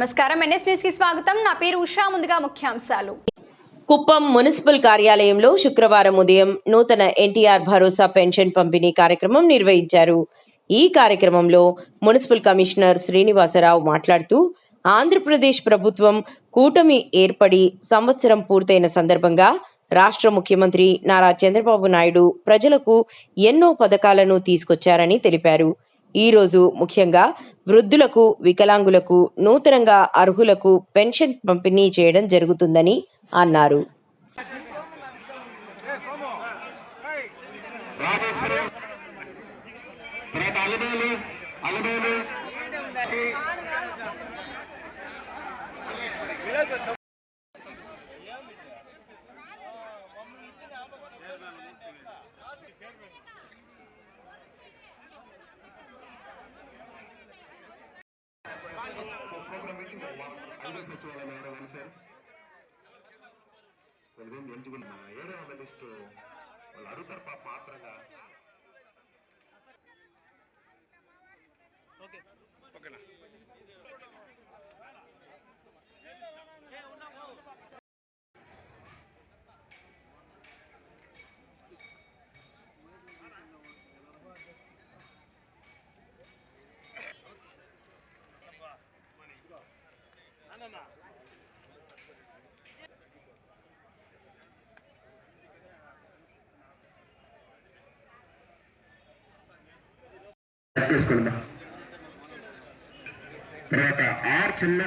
నమస్కారం. ఎన్ఎస్ న్యూస్కి స్వాగతం. నా పేరు ఉషా. ముందుగా ముఖ్యాంశాలు. కుప్పం మున్సిపల్ కార్యాలయంలో శుక్రవారం ఉదయం నూతన ఎన్టీఆర్ భరోసా పెన్షన్ పంపిణీ కార్యక్రమం నిర్వహించారు. ఈ కార్యక్రమంలో మున్సిపల్ కమిషనర్ శ్రీనివాసరావు మాట్లాడుతూ ఆంధ్రప్రదేశ్ ప్రభుత్వం కూటమి ఏర్పడి సంవత్సరం పూర్తయిన సందర్భంగా రాష్ట్ర ముఖ్యమంత్రి నారా చంద్రబాబు నాయుడు ప్రజలకు ఎన్నో పథకాలను తీసుకొచ్చారని తెలిపారు. ఈరోజు ముఖ్యంగా వృద్ధులకు వికలాంగులకు నూతనంగా అర్హులకు పెన్షన్ పంపిణీ చేయడం జరుగుతుందని అన్నారు రాజేశ్వరం తర్వాత అలమేలు అలమేలు ఐదో సచివాలయం ఎవరో వెల్ఫేర్ వాళ్ళదేం ఎంచుకున్నా ఏడో ఉన్న లిస్టు వాళ్ళు అడుగుతారు పాప మాత్రంగా తీసుకోండి తర్వాత ఆర్ చిన్న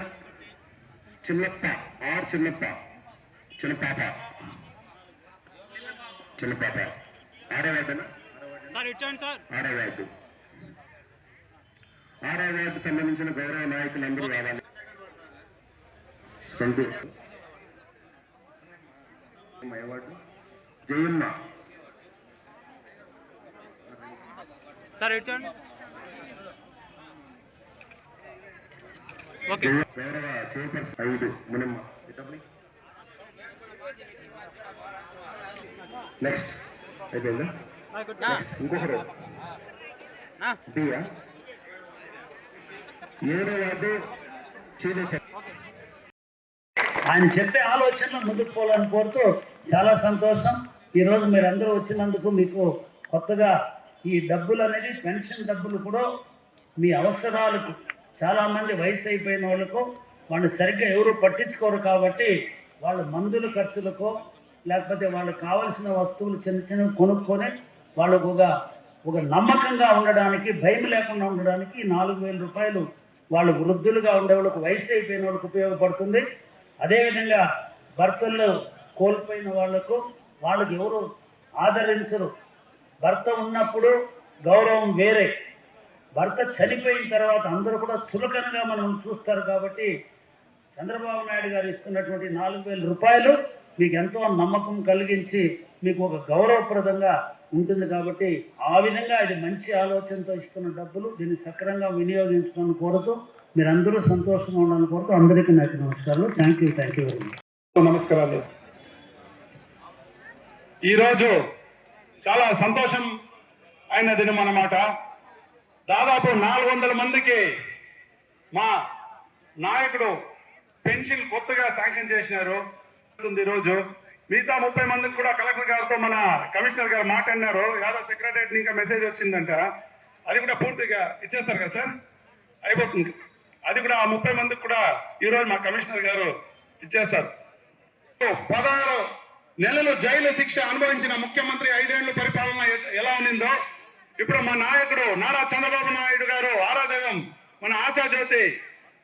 చిన్నప్ప ఆర్ చిన్నప్ప చిన్న పాప. చిన్న పాప. ఆరో వార్డునా వార్డు. ఆరో వార్డు సంబంధించిన గౌరవ నాయకులందరూ రావాలి. స్కందు జయమ్మ. Sir okay. నెక్స్ట్ అయిపోయిందా? నెక్స్ట్ ఇంకొకరు. డియా ఏడో వార్డు చీలేక. ఆయన చెప్పే ఆలోచనలు ముందుకు పోవాలని కోరుతూ చాలా సంతోషం. ఈరోజు మీరు అందరూ వచ్చినందుకు మీకు కొత్తగా ఈ డబ్బులు అనేది పెన్షన్ డబ్బులు కూడా మీ అవసరాలకు చాలామంది వయసు అయిపోయిన వాళ్ళకు వాళ్ళు సరిగ్గా ఎవరు పట్టించుకోరు కాబట్టి వాళ్ళ మందుల ఖర్చులకో లేకపోతే వాళ్ళకి కావాల్సిన వస్తువులు చిన్న చిన్నవి కొనుక్కొని వాళ్ళకు ఒక ఒక నమ్మకంగా ఉండడానికి భయం లేకుండా ఉండడానికి నాలుగు వేల రూపాయలు వాళ్ళు వృద్ధులుగా ఉండే వాళ్ళకు వయసు అయిపోయిన వాళ్ళకు ఉపయోగపడుతుంది. అదేవిధంగా భర్తలు కోల్పోయిన వాళ్ళకు వాళ్ళకి ఎవరు ఆదరించరు. భర్త ఉన్నప్పుడు గౌరవం వేరే. భర్త చనిపోయిన తర్వాత అందరూ కూడా చులకనగా మనం చూస్తారు కాబట్టి చంద్రబాబు నాయుడు గారు ఇస్తున్నటువంటి నాలుగు వేల రూపాయలు మీకు ఎంతో నమ్మకం కలిగించి మీకు ఒక గౌరవప్రదంగా ఉంటుంది కాబట్టి ఆ విధంగా ఇది మంచి ఆలోచనతో ఇస్తున్న డబ్బులు దీన్ని సక్రమంగా వినియోగించుకోవాలని కోరుతూ మీరందరూ సంతోషంగా ఉండాలని కోరుతూ అందరికీ నాకు నమస్కారాలు. Thank you thank you very much నమస్కారాలు. ఈరోజు చాలా సంతోషం అయినది మనమాట దాదాపు నాలుగు వందల మందికి మా నాయకుడు పెన్షన్ కొత్తగా శాంక్షన్ చేసినారు. ఉంది ఈరోజు మిగతా ముప్పై మందికి కూడా కలెక్టర్ గారితో మన కమిషనర్ గారు మాట్లాడినారు. యాదవ్ సెక్రటరీ ఇంకా మెసేజ్ వచ్చిందంట. అది కూడా పూర్తిగా ఇచ్చేస్తారు కదా సార్? అయిపోతుంది. అది కూడా ఆ ముప్పై మందికి కూడా ఈరోజు మా కమిషనర్ గారు ఇచ్చేస్తారు. పదహారు నెలలు జైలు శిక్ష అనుభవించిన ముఖ్యమంత్రి ఐదేళ్ళ పరిపాలన ఎలా ఉన్నిందో ఇప్పుడు మా నాయకుడు నారా చంద్రబాబు నాయుడు గారు ఆరాధకం మన ఆశాజ్యోతి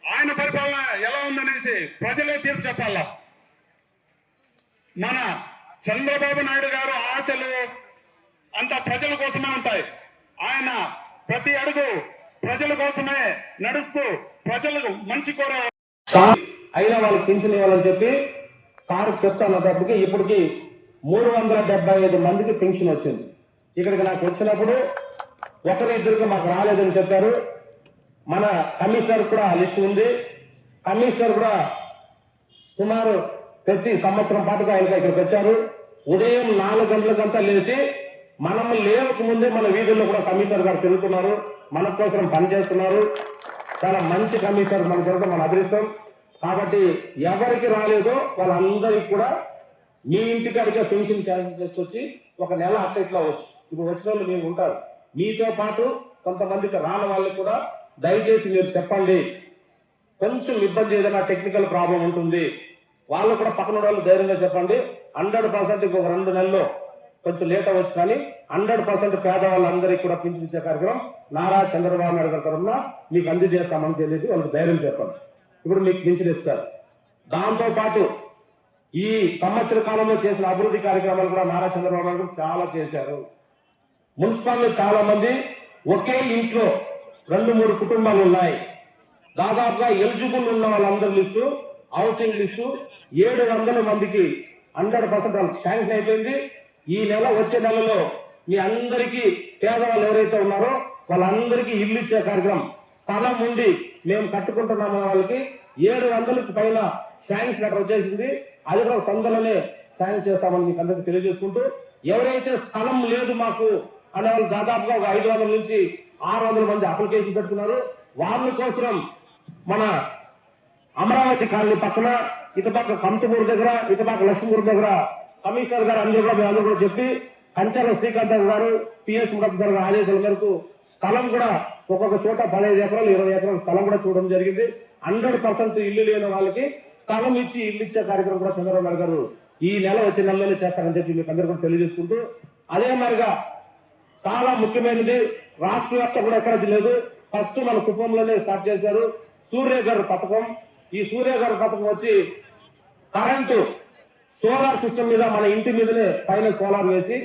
ఆయన పరిపాలన ఎలా ఉందనేసి ప్రజలే తీర్పు చెప్పాలా? మన చంద్రబాబు నాయుడు గారు ఆశలు అంత ప్రజల కోసమే ఉంటాయి. ఆయన ప్రతి అడుగు ప్రజల కోసమే నడుస్తూ ప్రజలకు మంచి కోర అయినా వాళ్ళకి పింఛన్ ఇవ్వాలని చెప్పి సార్ చెప్తాను డబ్బుకి ఇప్పటికి మూడు వందల డెబ్బై ఐదు మందికి పెన్షన్ వచ్చింది. ఇక్కడికి నాకు వచ్చినప్పుడు ఒకరి ఇద్దరికి మాకు రాలేదని చెప్పారు. మన కమిషనర్ కూడా లిస్ట్ ఉంది. కమిషనర్ కూడా సుమారు ప్రతి సంవత్సరం పాటుగా ఆయన ఇక్కడికి వచ్చారు. ఉదయం నాలుగు గంటలకంతా లేచి మనం లేవక ముందే మన వీధుల్లో కూడా కమిషనర్ గారు తిరుగుతున్నారు. మన కోసం పనిచేస్తున్నారు చాలా మంచి కమిషనర్ మన కొరకు మన అదృష్టం. కాబట్టి ఎవరికి రాలేదో వాళ్ళందరికీ కూడా మీ ఇంటికాడికే పెన్షన్ ఛాలెంజ్ చేసుకొచ్చి ఒక నెల అట్లా వచ్చు ఇప్పుడు వచ్చిన వాళ్ళు మీరు ఉంటారు. మీతో పాటు కొంతమందికి రాని వాళ్ళకి కూడా దయచేసి మీరు చెప్పండి. కొంచెం ఇబ్బంది ఏదైనా టెక్నికల్ ప్రాబ్లం ఉంటుంది. వాళ్ళు కూడా పక్కన వాళ్ళు ధైర్యంగా చెప్పండి. హండ్రెడ్ పర్సెంట్ ఇంకొక రెండు నెలల్లో కొంచెం లేట్ అవ్వచ్చు కానీ హండ్రెడ్ పర్సెంట్ పేదవాళ్ళందరికీ కూడా పింఛనిచ్చే కార్యక్రమం నారా చంద్రబాబు నాయుడు గారి తరఫున మీకు అందజేస్తామని తెలియదు వాళ్ళకి ధైర్యం చెప్పండి. ఇప్పుడు మీకు పింఛన్ ఇస్తారు. దాంతో పాటు ఈ సంవత్సర కాలంలో చేసిన అభివృద్ధి కార్యక్రమాలు కూడా నారా చంద్రబాబు నాయుడు చాలా చేశారు. మున్సిపాల్లో చాలా మంది ఒకే ఇంట్లో రెండు మూడు కుటుంబాలు ఉన్నాయి. దాదాపుగా ఎలిజిబుల్ ఉన్న వాళ్ళందరి లిస్టు హౌసింగ్ లిస్టు ఏడు వందల మందికి హండ్రెడ్ పర్సెంట్ వాళ్ళకి శాంక్షన్ అయిపోయింది. ఈ నెల వచ్చే నెలలో మీ అందరికీ పేదవాళ్ళు ఎవరైతే ఉన్నారో వాళ్ళందరికీ ఇల్లు ఇచ్చే కార్యక్రమం స్థలం ఉండి మేము కట్టుకుంటున్నాము వాళ్ళకి ఏడు వందలకు పైన శాంక్షన్ అక్కడ వచ్చేసింది. అది కూడా తొందరలోనే శాంక్షన్ చేస్తామని మీకు అందరికీ తెలియజేసుకుంటూ ఎవరైతే స్థలం లేదు మాకు అనే వాళ్ళు దాదాపుగా ఒక ఐదు వందల నుంచి ఆరు వందల మంది అప్లికేషన్ పెట్టుకున్నారు. వాళ్ళ కోసం మన అమరావతి కాలనీ పక్కన ఇటుపక్క కంతుమూరు దగ్గర ఇటుపక్క లక్ష్మీపూర్ దగ్గర కమిషనర్ గారు అందరూ కూడా మేము అందరూ కూడా చెప్పి కంచాల శ్రీకాంత్ గారు పిఎస్ ముఖద్దర్ గారు ఆదేశాల మేరకు స్థలం కూడా ఒక్కొక్క చోట పదహైదు ఎకరాలు ఇరవై ఎకరాల స్థలం కూడా చూడడం జరిగింది. హండ్రెడ్ పర్సెంట్ ఇల్లు లేని వాళ్ళకి స్థలం ఇచ్చి ఇల్లు ఇచ్చే కార్యక్రమం కూడా చంద్రబాబు గారు ఈ నెల వచ్చే నెలలోనే చేస్తారని చెప్పి మీకు అందరూ కూడా తెలియజేసుకుంటూ అదే మాదిరిగా చాలా ముఖ్యమైనది. రాష్ట్ర వ్యాప్త కూడా ఎక్కడ లేదు. ఫస్ట్ మన కుటుంబంలోనే స్టార్ట్ చేశారు. సూర్య గారు పథకం. ఈ సూర్య గారు పథకం వచ్చి కరెంటు సోలార్ సిస్టమ్ మీద మన ఇంటి మీదనే పైన సోలార్ వేసి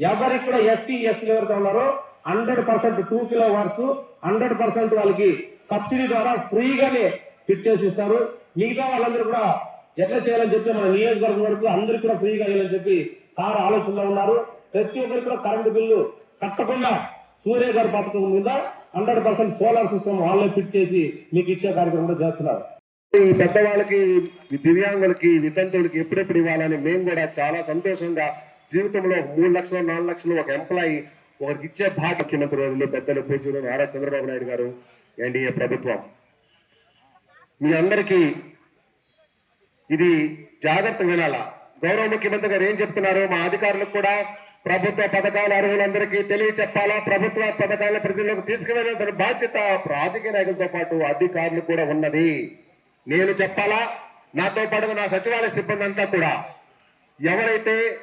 ఎవరికి కూడా ఎస్సీ ఎస్సీ ఎవరితో ఉన్నారో hundred percent two kilo watts hundred percent వాళ్ళకి సబ్సిడీ ద్వారా ఫ్రీగానే ఫిట్ చేసి ఇస్తారు. మిగతా వాళ్ళందరూ కూడా ఎట్లా చేయాలని చెప్పి మన నియోజకవర్గం వరకు అందరికి కూడా ఫ్రీగా చేయాలని చెప్పి సార్ ఆలోచనలో ఉన్నారు. ప్రతి ఒక్కరికి కూడా కరెంటు బిల్లు కట్టకుండా సూర్య గారి పథకం మీద హండ్రెడ్ పర్సెంట్ సోలార్ సిస్టమ్ వాళ్ళే ఫిట్ చేసి మీకు ఇచ్చే కార్యక్రమం కూడా చేస్తున్నారు. ఈ పెద్దవాళ్ళకి దివ్యాంగులకి వితంతులకి ఎప్పుడెప్పుడు ఇవ్వాలని మేము కూడా చాలా సంతోషంగా జీవితంలో మూడు లక్షలు నాలుగు లక్షలు ఒక ఎంప్లాయీ ఒకరికి ఇచ్చే భాగ ముఖ్యమంత్రి వర్యులు పెద్దలు పూజలు నారా చంద్రబాబు నాయుడు గారు ఎన్డీఏ ప్రభుత్వం. మీ అందరికీ ఇది జాగ్రత్త వినాలా? గౌరవ ముఖ్యమంత్రి గారు ఏం చెప్తున్నారు మా అధికారులకు కూడా ప్రభుత్వ పథకాలు అర్హులందరికీ తెలియచెప్పాలా? ప్రభుత్వ పథకాలను ప్రజల్లోకి తీసుకువెళ్ళాల్సిన బాధ్యత రాజకీయ నాయకులతో పాటు అధికారులు కూడా ఉన్నది. నేను చెప్పాలా? నాతో పాటు నా సచివాలయ సిబ్బంది అంతా కూడా. ఎవరైతే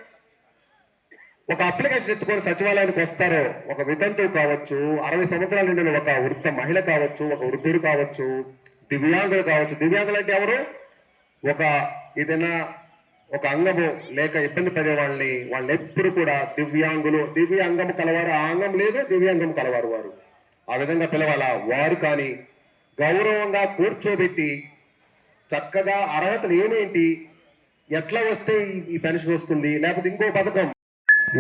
ఒక అప్లికేషన్ ఎత్తుకొని సచివాలయానికి వస్తారో ఒక వితంతువు కావచ్చు అరవై సంవత్సరాల నుండి ఒక వృద్ధ మహిళ కావచ్చు ఒక వృద్ధుడు కావచ్చు దివ్యాంగులు కావచ్చు. దివ్యాంగులు అంటే ఎవరు? ఒక ఏదైనా ఒక అంగము లేక ఇబ్బంది పడే వాళ్ళని వాళ్ళని ఎప్పుడు కూడా దివ్యాంగులు దివ్యాంగం కలవారు. ఆ అంగం లేదు దివ్యాంగం కలవారు వారు. ఆ విధంగా పిలవాలా. వారు కానీ గౌరవంగా కూర్చోబెట్టి చక్కగా అర్హతలు ఏమేంటి ఎట్లా వస్తే ఈ- పెన్షన్ వస్తుంది లేకపోతే ఇంకో పథకం?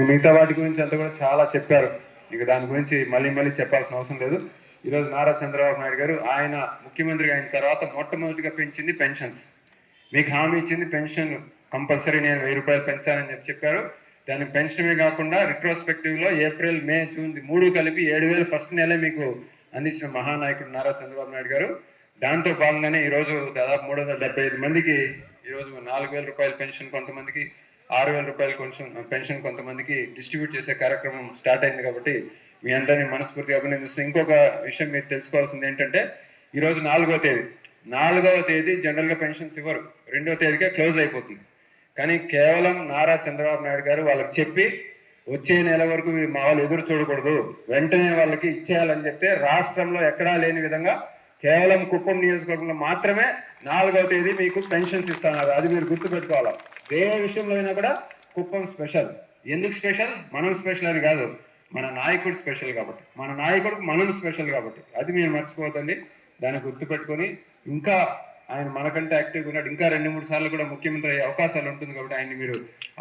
మిగతా వాటి గురించి అంతా కూడా చాలా చెప్పారు. ఇక దాని గురించి మళ్ళీ మళ్ళీ చెప్పాల్సిన అవసరం లేదు. ఈరోజు నారా చంద్రబాబు నాయుడు గారు ఆయన ముఖ్యమంత్రిగా అయిన తర్వాత మొట్టమొదటిగా పెంచింది పెన్షన్స్. మీకు హామీ ఇచ్చింది పెన్షన్ కంపల్సరీ నేను వెయ్యి రూపాయలు పెంచానని చెప్పి చెప్పారు. దాన్ని పెంచడమే కాకుండా రిట్రోస్పెక్టివ్లో ఏప్రిల్ మే జూన్ మూడు కలిపి ఏడు వేలు ఫస్ట్ నెలే మీకు అందించిన మహానాయకుడు నారా చంద్రబాబు నాయుడు గారు. దాంతో భాగంగానే ఈరోజు దాదాపు మూడు వందల డెబ్బై ఐదు మందికి ఈరోజు నాలుగు వేల రూపాయల పెన్షన్ కొంతమందికి ఆరు వేల రూపాయల కొంచెం పెన్షన్ కొంతమందికి డిస్ట్రిబ్యూట్ చేసే కార్యక్రమం స్టార్ట్ అయింది కాబట్టి మీ అందరినీ మనస్ఫూర్తిగా అభినందిస్తున్నాను ఇంకొక విషయం మీరు తెలుసుకోవాల్సింది ఏంటంటే ఈరోజు నాలుగో తేదీ. నాలుగవ తేదీ జనరల్గా పెన్షన్స్ ఇవ్వరు. రెండో తేదీకే క్లోజ్ అయిపోతుంది. కానీ కేవలం నారా చంద్రబాబు నాయుడు గారు వాళ్ళకి చెప్పి వచ్చే నెల వరకు మీరు మా వాళ్ళు ఎదురు చూడకూడదు. వెంటనే వాళ్ళకి ఇచ్చేయాలని చెప్తే రాష్ట్రంలో ఎక్కడా లేని విధంగా కేవలం కుప్పం నియోజకవర్గంలో మాత్రమే నాలుగవ తేదీ మీకు పెన్షన్స్ ఇస్తున్నారు. అది మీరు గుర్తుపెట్టుకోవాలి? ఏ విషయంలో అయినా కూడా కుప్పం స్పెషల్. ఎందుకు స్పెషల్? మనం స్పెషల్ అని కాదు. మన నాయకుడు స్పెషల్ కాబట్టి. మన నాయకుడు మనం స్పెషల్ కాబట్టి. అది మీరు మర్చిపోతండి దాన్ని గుర్తుపెట్టుకొని ఇంకా ఆయన మనకంటే యాక్టివ్గా ఉన్నాడు. ఇంకా రెండు మూడు సార్లు కూడా ముఖ్యమంత్రి అయ్యే అవకాశాలు ఉంటుంది కాబట్టి ఆయన్ని మీరు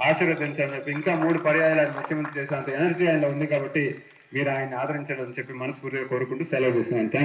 ఆశీర్వదించాలని చెప్పి ఇంకా మూడు పర్యాయాలు ఆయన ముఖ్యమంత్రి చేసేంత ఎనర్జీ ఆయనలో ఉంది కాబట్టి మీరు ఆయన ఆదరించాలని చెప్పి మనస్ఫూర్తిగా కోరుకుంటూ సెలవు చేస్తున్నాను థ్యాంక్